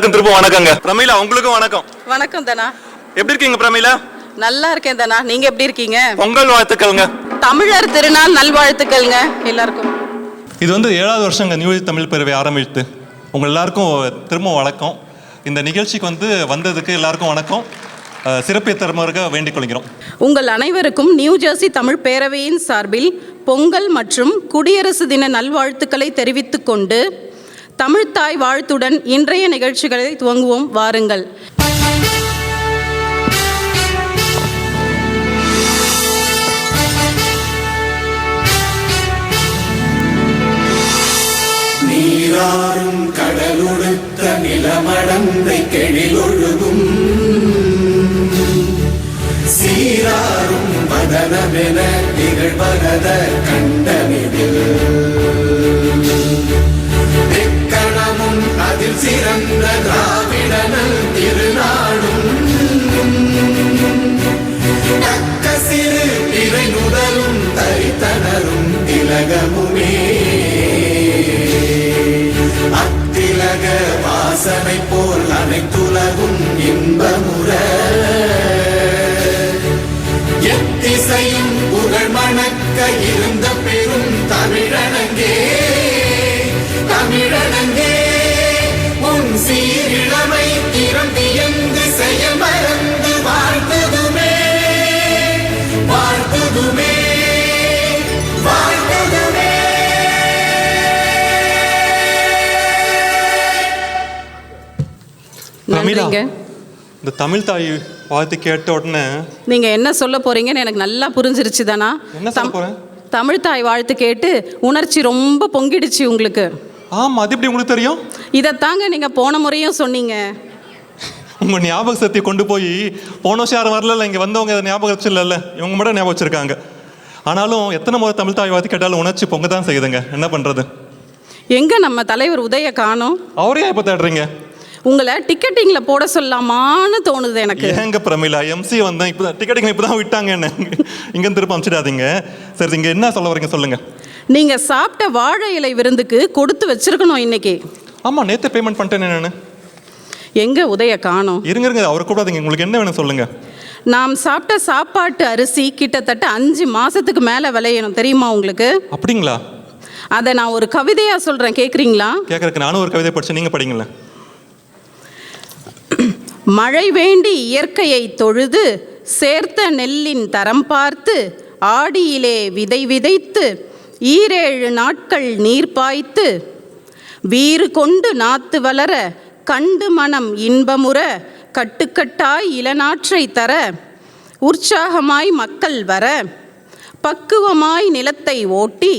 எல்லாருக்கும் திரும்ப வணக்கங்க. பிரமீளா உங்களுக்கும் வணக்கம். வணக்கம் தனா. எப்படி இருக்கீங்க பிரமீளா? நல்லா இருக்கேன் தனா. நீங்க எப்படி இருக்கீங்க? பொங்கல் வாழ்த்துக்கள்ங்க. தமிழர் திருநாள் நல்வாழ்த்துக்கள்ங்க எல்லாருக்கும். இது வந்து ஏழாவது வருஷங்க நியூ தமிழ் பேரவை ஆரம்பித்து. உங்கள் எல்லாருக்கும் திரும்ப வணக்கம். இந்த நிகழ்ச்சிக்கு வந்து வந்ததுக்கு எல்லாருக்கும் வணக்கம். சிறப்பு தருமாறுக வேண்டிக் கொள்கிறோம். உங்கள் அனைவருக்கும் நியூ ஜெர்சி தமிழ் பேரவையின் சார்பில் பொங்கல் மற்றும் குடியரசு தின நல்வாழ்த்துக்களை தெரிவித்துக் கொண்டு தமிழ்த்தாய் வாழ்த்துடன் இன்றைய நிகழ்ச்சிகளை துவங்குவோம். வாருங்கள். நீராறும் கடலுடுத்த நிலமடந்தை கெழிலொழுகும். சீராறும் வதனமென நிகழ்வரத கண்டனிதில் எக்கணமும் சிறந்த திராவிடனல் திருநாடும். தக்க சிறு இறை நுதலும் தரித்தனரும் திலகமுமே. அத்திலக வாசனை போல் அனைத்துலகும் இன்பமும் நன்றிங்க இந்த தமிழ் தாய் வாழ்த்து கேட்ட உடனே நீங்க என்ன சொல்ல போறீங்கன்னு எனக்கு நல்லா புரிஞ்சிருச்சு தானா. என்ன சொல்ல போறேன்? தமிழ் தாய் வாழ்த்து கேட்டு உணர்ச்சி ரொம்ப பொங்கிடுச்சு உங்களுக்கு. ஆமாம் அது எப்படி உங்களுக்கு தெரியும்? இதைத்தாங்க நீங்க போன முறையும் சொன்னீங்க. உங்கள் ஞாபக சக்தியை கொண்டு போய் போன வருஷம் யாரும் வரல இங்கே வந்தவங்க அதை ஞாபகம் வச்சிடல இவங்க மட்டும் ஞாபகம் வச்சிருக்காங்க. ஆனாலும் எத்தனை முறை தமிழ் தாய் வாழ்த்து கேட்டாலும் உணர்ச்சி பொங்க தான் செய்யுதுங்க. என்ன பண்ணுறது எங்க நம்ம தலைவர் உதய காணோம்? அவரே இப்போ தேடுறீங்க. உங்களை டிக்கெட்டிங்ல போட சொல்லலாமான்னு தோணுது எனக்கு. ஏங்க பிரமிளா எம்சி வந்தேன் இப்போ டிக்கெட்டுங்க இப்போ தான் விட்டாங்க என்ன இங்கே திரும்ப அனுப்பிச்சிடாதீங்க சரி இங்கே என்ன சொல்ல வரீங்க சொல்லுங்க. நீங்க சாப்பிட்ட வாழை இலை விருந்துக்கு கொடுத்து வச்சிருக்கணும் இன்னைக்கு. ஆமாம் நேற்று பேமெண்ட் பண்ணிட்டேன் நான். எங்க உதய காணோம். இருங்க இருங்க அவரை கூடாதீங்க உங்களுக்கு என்ன வேணும் சொல்லுங்க. நாம் சாப்பிட்ட சாப்பாட்டு அரிசி கிட்டத்தட்ட அஞ்சு மாசத்துக்கு மேல விளையணும். தெரியுமா உங்களுக்கு? அப்படிங்களா? அதை நான் ஒரு கவிதையா சொல்றேன். கேக்குறீங்களா? கேட்கறதுக்கு நானும் ஒரு கவிதை படிச்சேன் நீங்கள் படிங்களேன். மழை வேண்டி இயற்கையை தொழுது சேர்த்த நெல்லின் தரம் பார்த்து ஆடியிலே விதை விதைத்து ஈரேழு நாட்கள் நீர் பாய்த்து வீறு கொண்டு நாத்து வளர கண்டு மனம் இன்பமுற கட்டுக்கட்டாய் இளநாற்றை தர உற்சாகமாய் மக்கள் வர பக்குவமாய் நிலத்தை ஓட்டி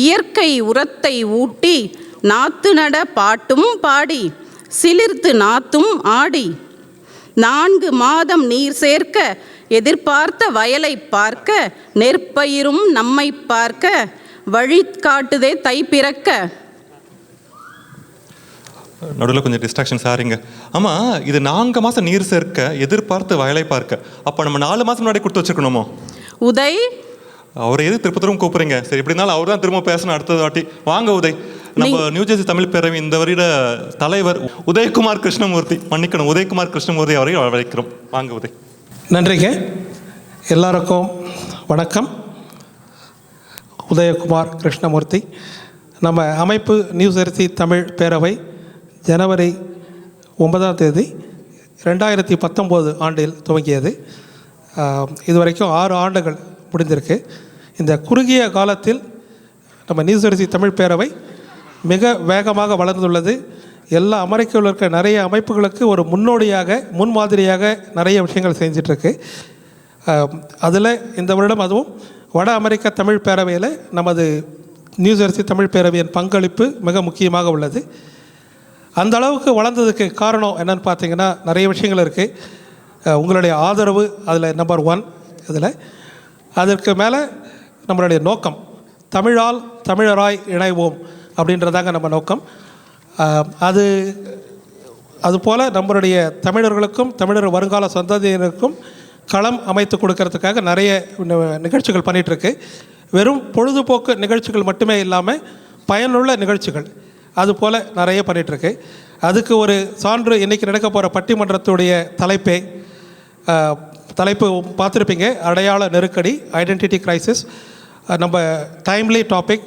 இயற்கை உரத்தை ஊட்டி நாத்து நட பாட்டும் பாடி சிலிர்த்து நாத்தும் ஆடி நான்கு மாதம் நீர் சேர்க்க எதிர்பார்த்த வயலை பார்க்க நெற்பயிரும் நம்மை பார்க்க வழி காட்டுதே தை பிறக்க. நடுவில் கொஞ்சம் டிஸ்ட்ராக்ஷன் சாரிங்க ஆமாம் இது நான்கு மாதம் நீர் சேர்க்க எதிர்பார்த்து வயலை பார்க்க. அப்போ நம்ம நாலு மாதம் முன்னாடி கொடுத்து வச்சிருக்கணுமோ? உதய் அவரை எது திரும்ப திரும்ப கூப்பிடுறீங்க? சரி இப்படி இருந்தாலும் அவர் தான் திரும்ப பேசணும் அடுத்தது வாட்டி. வாங்க உதய் நம்ம நியூ ஜெர்சி தமிழ் பேரவை இந்த வருட தலைவர் உதயகுமார் கிருஷ்ணமூர்த்தி மன்னிக்கணும் உதயகுமார் கிருஷ்ணமூர்த்தி அவரை வரவேற்கிறோம். வாங்க உதய். நன்றிங்க. எல்லாருக்கும் வணக்கம். உதயகுமார் கிருஷ்ணமூர்த்தி. நம்ம அமைப்பு நியூ ஜெர்சி தமிழ் பேரவை ஜனவரி ஒன்பதாம் தேதி ரெண்டாயிரத்தி பத்தொம்போது ஆண்டில் துவங்கியது. இதுவரைக்கும் ஆறு ஆண்டுகள் முடிந்திருக்கு. இந்த குறுகிய காலத்தில் நம்ம நியூ ஜெர்சி தமிழ் பேரவை மிக வேகமாக வளர்ந்துள்ளது. எல்லா அமெரிக்காவில் இருக்க நிறைய அமைப்புகளுக்கு ஒரு முன்னோடியாக முன்மாதிரியாக நிறைய விஷயங்கள் செஞ்சிட்ருக்கு. அதில் இந்த வருடம் அதுவும் வட அமெரிக்க தமிழ் பேரவையில் நமது நியூஜெர்சி தமிழ் பேரவையின் பங்களிப்பு மிக முக்கியமாக உள்ளது. அந்த அளவுக்கு வளர்ந்ததுக்கு காரணம் என்னன்னு பார்த்தீங்கன்னா நிறைய விஷயங்கள் இருக்குது உங்களுடைய ஆதரவு அதில் நம்பர் ஒன் இதில். அதற்கு மேலே நம்மளுடைய நோக்கம் தமிழால் தமிழராய் இணைவோம். அப்படின்றதாங்க நம்ம நோக்கம். அது அதுபோல் நம்மளுடைய தமிழர்களுக்கும் தமிழர் வருங்கால சந்ததியினருக்கும் களம் அமைத்து கொடுக்கறதுக்காக நிறைய நிகழ்ச்சிகள் பண்ணிகிட்ருக்கு வெறும் பொழுதுபோக்கு நிகழ்ச்சிகள் மட்டுமே இல்லாமல் பயனுள்ள நிகழ்ச்சிகள் அதுபோல் நிறைய பண்ணிகிட்ருக்கு அதுக்கு ஒரு சான்று இன்றைக்கி நடக்க போகிற பட்டிமன்றத்துடைய தலைப்பே. தலைப்பு பார்த்துருப்பீங்க. அடையாள நெருக்கடி ஐடென்டிட்டி கிரைசிஸ் நம்ம டைம்லி டாபிக்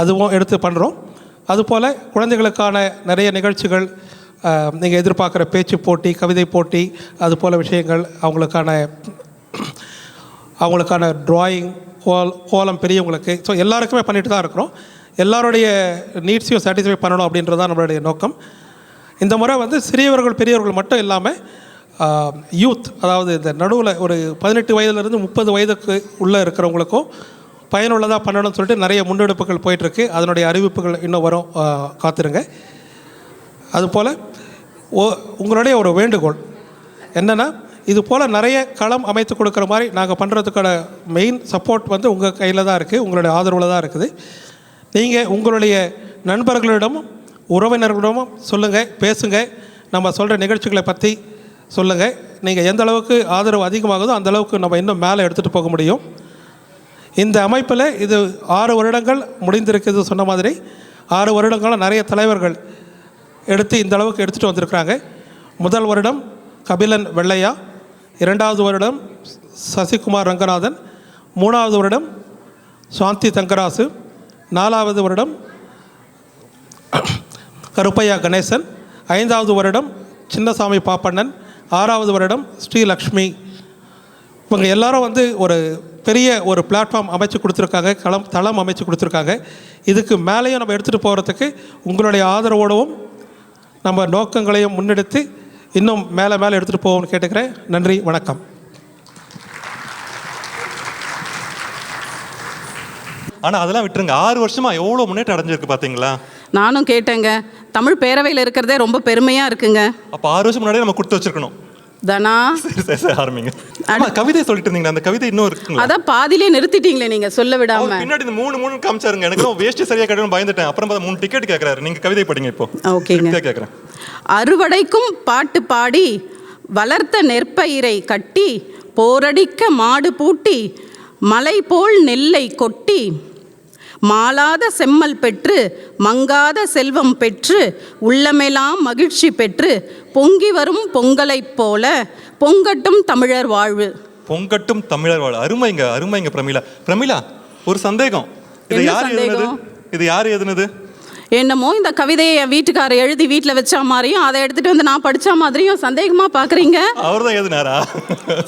அதுவும் எடுத்து பண்ணுறோம் அதுபோல் குழந்தைகளுக்கான நிறைய நிகழ்ச்சிகள் நீங்கள் எதிர்பார்க்குற பேச்சு போட்டி கவிதை போட்டி அது போல் விஷயங்கள் அவங்களுக்கான அவங்களுக்கான ட்ராயிங் கோல் கோலம் பெரியவங்களுக்கு. ஸோ எல்லாருக்குமே பண்ணிட்டு தான் இருக்கிறோம். எல்லாருடைய நீட்ஸையும் சாட்டிஸ்ஃபை பண்ணணும் அப்படின்றது தான் நம்மளுடைய நோக்கம். இந்த முறை வந்து சிறியவர்கள் பெரியவர்கள் மட்டும் இல்லாமல் யூத் அதாவது இந்த நடுவில் ஒரு பதினெட்டு வயதுலேருந்து முப்பது வயதுக்கு உள்ளே இருக்கிறவங்களுக்கும் பயனுள்ளதாக பண்ணணும்னு சொல்லிட்டு நிறைய முன்னெடுப்புகள் போயிட்டுருக்கு. அதனுடைய அறிவிப்புகள் இன்னும் வரும் காத்துருங்க காத்திருங்க. அதுபோல் ஓ உங்களுடைய ஒரு வேண்டுகோள். என்னென்னா இது போல் நிறைய களம் அமைத்து கொடுக்குற மாதிரி நாங்கள் பண்ணுறதுக்கான மெயின் சப்போர்ட் வந்து உங்கள் கையில் தான் இருக்குது உங்களுடைய ஆதரவில் தான் இருக்குது. நீங்கள் உங்களுடைய நண்பர்களிடமும் உறவினர்களிடமும் சொல்லுங்கள் பேசுங்க. நம்ம சொல்கிற நிகழ்ச்சிகளை பற்றி சொல்லுங்கள் நீங்கள் எந்த அளவுக்கு ஆதரவு அதிகமாகுதோ அந்த அளவுக்கு நம்ம இன்னும் மேலே எடுத்துகிட்டு போக முடியும். இந்த அமைப்பில் இது ஆறு வருடங்கள் முடிந்திருக்குது சொன்ன மாதிரி ஆறு வருடங்களும் நிறைய தலைவர்கள் எடுத்து இந்த அளவுக்கு எடுத்துகிட்டு வந்திருக்கிறாங்க. முதல் வருடம் கபிலன் வெள்ளையா இரண்டாவது வருடம் சசிகுமார் ரங்கநாதன் மூணாவது வருடம் சாந்தி தங்கராசு நாலாவது வருடம் கருப்பையா கணேசன் ஐந்தாவது வருடம் சின்னசாமி பாப்பண்ணன் ஆறாவது வருடம் ஸ்ரீலக்ஷ்மி. இவங்க எல்லாரும் வந்து ஒரு பெரிய ஒரு பிளாட்ஃபார்ம் அமைச்சு கொடுத்துருக்காங்க களம் தளம் அமைச்சு கொடுத்துருக்காங்க. இதுக்கு மேலேயும் நம்ம எடுத்துகிட்டு போகிறதுக்கு உங்களுடைய ஆதரவோடவும் நம்ம நோக்கங்களையும் முன்னெடுத்து இன்னும் மேலே மேலே எடுத்துகிட்டு போவோம்னு கேட்டுக்கிறேன். நன்றி வணக்கம். ஆனால் அதெல்லாம் விட்டுருங்க. ஆறு வருஷமா எவ்வளோ முன்னேற்றம் அடைஞ்சிருக்கு பார்த்தீங்களா நானும் கேட்டேங்க. தமிழ் பேரவையில் இருக்கிறதே ரொம்ப பெருமையாக இருக்குங்க. அப்போ ஆறு வருஷம் முன்னாடியே நம்ம கொடுத்து வச்சிருக்கணும். தனா சரி சரி ஆரம்பிங்க ஆமா கவிதை சொல்லிட்டு இருந்தீங்க அந்த கவிதை இன்னும் இருக்குங்களா அதான் பாதியிலே நிறுத்திட்டீங்களே நீங்கள் சொல்ல விடாம பின்னாடி இந்த மூணு மூணு காமிச்சாருங்க எனக்கு வேஸ்ட் சரியா கிடைக்கும் பயந்துட்டேன் அப்புறம் பார்த்தா மூணு டிக்கெட் கேட்கறாரு நீங்க கவிதை படிங்க இப்போ ஓகேங்க. திருப்தியா அறுவடைக்கும் பாட்டு பாடி வளர்த்த நெற்பயிரை கட்டி போரடிக்க மாடு பூட்டி மலை போல் நெல்லை கொட்டி மாளாத செம்மல் பெற்று மங்காத செல்வம் பெற்று உள்ளமெல்லாம் மகிழ்ச்சி பெற்று பொங்கி வரும் பொங்கலைப் போல பொங்கட்டும் தமிழர் வாழ்வு. பொங்கட்டும் தமிழர் வாழ் அருமைங்க அருமைங்க பிரமிளா. பிரமிளா ஒரு சந்தேகம். இது யார் எழுதுனது? சந்தேகம்? இது யார் எழுதுனது? என்னமோ இந்த கவிதையை என் வீட்டுக்காரர் எழுதி வீட்டில் வச்ச மாதிரியும் அதை எடுத்துகிட்டு வந்து நான் படித்த மாதிரியும் சந்தேகமாக பார்க்குறீங்க அவர் தான் எழுதினாரா?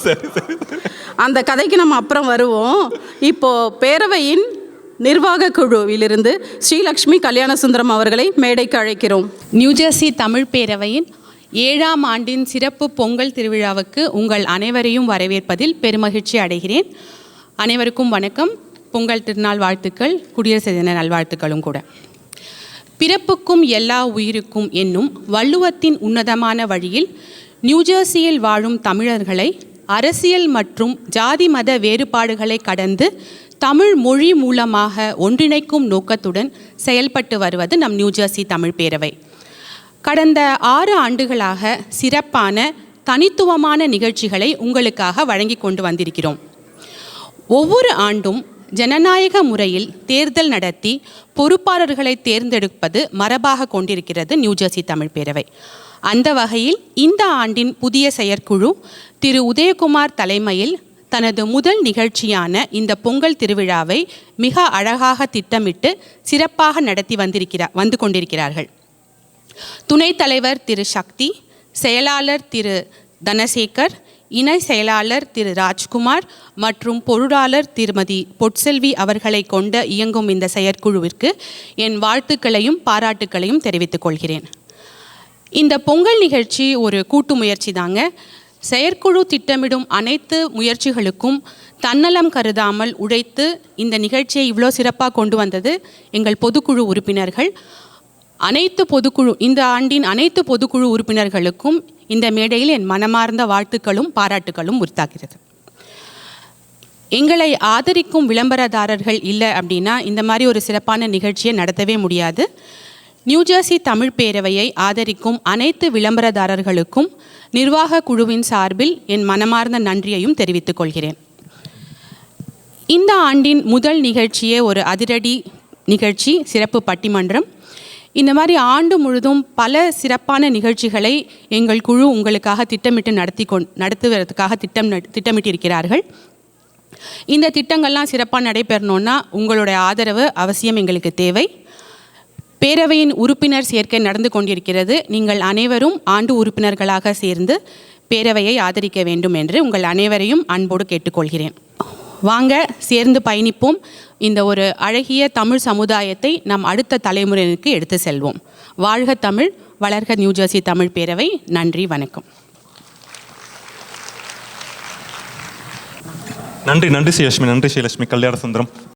சரி சரி சரி. அந்த கதைக்கு நம்ம அப்புறம் வருவோம். இப்போ பேரவையின் நிர்வாக குழுவிலிருந்து ஸ்ரீலக்ஷ்மி கல்யாணசுந்தரம் அவர்களை மேடைக்கு அழைக்கிறோம். நியூஜெர்சி தமிழ் பேரவையின் ஏழாம் ஆண்டின் சிறப்பு பொங்கல் திருவிழாவுக்கு உங்கள் அனைவரையும் வரவேற்பதில் பெருமகிழ்ச்சி அடைகிறேன். அனைவருக்கும் வணக்கம். பொங்கல் திருநாள் வாழ்த்துக்கள் குடியரசு தின நல்வாழ்த்துக்களும் கூட. பிறப்புக்கும் எல்லா உயிருக்கும் என்னும் வள்ளுவத்தின் உன்னதமான வழியில் நியூஜெர்சியில் வாழும் தமிழர்களை அரசியல் மற்றும் ஜாதி மத வேறுபாடுகளை கடந்து தமிழ் மொழி மூலமாக ஒன்றிணைக்கும் நோக்கத்துடன் செயல்பட்டு வருவது நம் நியூஜெர்சி தமிழ் பேரவை. கடந்த ஆறு ஆண்டுகளாக சிறப்பான தனித்துவமான நிகழ்ச்சிகளை உங்களுக்காக வழங்கி கொண்டு வந்திருக்கிறோம். ஒவ்வொரு ஆண்டும் ஜனநாயக முறையில் தேர்தல் நடத்தி பொறுப்பாளர்களை தேர்ந்தெடுப்பது மரபாக கொண்டிருக்கிறது நியூஜெர்சி தமிழ் பேரவை. அந்த வகையில் இந்த ஆண்டின் புதிய செயற்குழு திரு. உதயகுமார் தலைமையில் தனது முதல் நிகழ்ச்சியான இந்த பொங்கல் திருவிழாவை மிக அழகாக திட்டமிட்டு சிறப்பாக நடத்தி வந்திருக்கிறார் வந்து கொண்டிருக்கிறார்கள். துணைத் தலைவர் திரு சக்தி செயலாளர் திரு தனசேகர் இணை செயலாளர் திரு ராஜ்குமார் மற்றும் பொருளாளர் திருமதி பொற்செல்வி அவர்களை கொண்ட இயங்கும் இந்த செயற்குழுவிற்கு என் வாழ்த்துக்களையும் பாராட்டுக்களையும் தெரிவித்துக் கொள்கிறேன். இந்த பொங்கல் நிகழ்ச்சி ஒரு கூட்டு முயற்சி தாங்க. செயற்குழு திட்டமிடும் அனைத்து முயற்சிகளுக்கும் தன்னலம் கருதாமல் உழைத்து இந்த நிகழ்ச்சியை இவ்வளோ சிறப்பாக கொண்டு வந்தது எங்கள் பொதுக்குழு உறுப்பினர்கள். அனைத்து பொதுக்குழு இந்த ஆண்டின் அனைத்து பொதுக்குழு உறுப்பினர்களுக்கும் இந்த மேடையில் என் மனமார்ந்த வாழ்த்துக்களும் பாராட்டுகளும் உரித்தாகிறது. எங்களை ஆதரிக்கும் விளம்பரதாரர்கள் இல்லை அப்படின்னா இந்த மாதிரி ஒரு சிறப்பான நிகழ்ச்சியை நடத்தவே முடியாது. நியூஜெர்சி தமிழ் பேரவையை ஆதரிக்கும் அனைத்து விளம்பரதாரர்களுக்கும் நிர்வாக குழுவின் சார்பில் என் மனமார்ந்த நன்றியையும் தெரிவித்துக் கொள்கிறேன். இந்த ஆண்டின் முதல் நிகழ்ச்சியே ஒரு அதிரடி நிகழ்ச்சி சிறப்பு பட்டிமன்றம். இந்த மாதிரி ஆண்டு முழுதும் பல சிறப்பான நிகழ்ச்சிகளை எங்கள் குழு உங்களுக்காக திட்டமிட்டு நடத்தி கொண் நடத்துவதற்காக திட்டம் நட்- திட்டமிட்டிருக்கிறார்கள். இந்த திட்டங்கள்லாம் சிறப்பாக நடைபெறணும்னா உங்களுடைய ஆதரவு அவசியம் எங்களுக்கு தேவை. பேரவையின் உறுப்பினர் சேர்க்கை நடந்து கொண்டிருக்கிறது. நீங்கள் அனைவரும் ஆண்டு உறுப்பினர்களாக சேர்ந்து பேரவையை ஆதரிக்க வேண்டும் என்று உங்கள் அனைவரையும் அன்போடு கேட்டுக்கொள்கிறேன். வாங்க சேர்ந்து பயணிப்போம். இந்த ஒரு அழகிய தமிழ் சமுதாயத்தை நம் அடுத்த தலைமுறையினருக்கு எடுத்து செல்வோம். வாழ்க தமிழ் வளர்க நியூஜெர்சி தமிழ் பேரவை. நன்றி வணக்கம். நன்றி நன்றி ஸ்ரீலட்சுமி நன்றி ஸ்ரீலட்சுமி கல்யாண சுந்தரம்.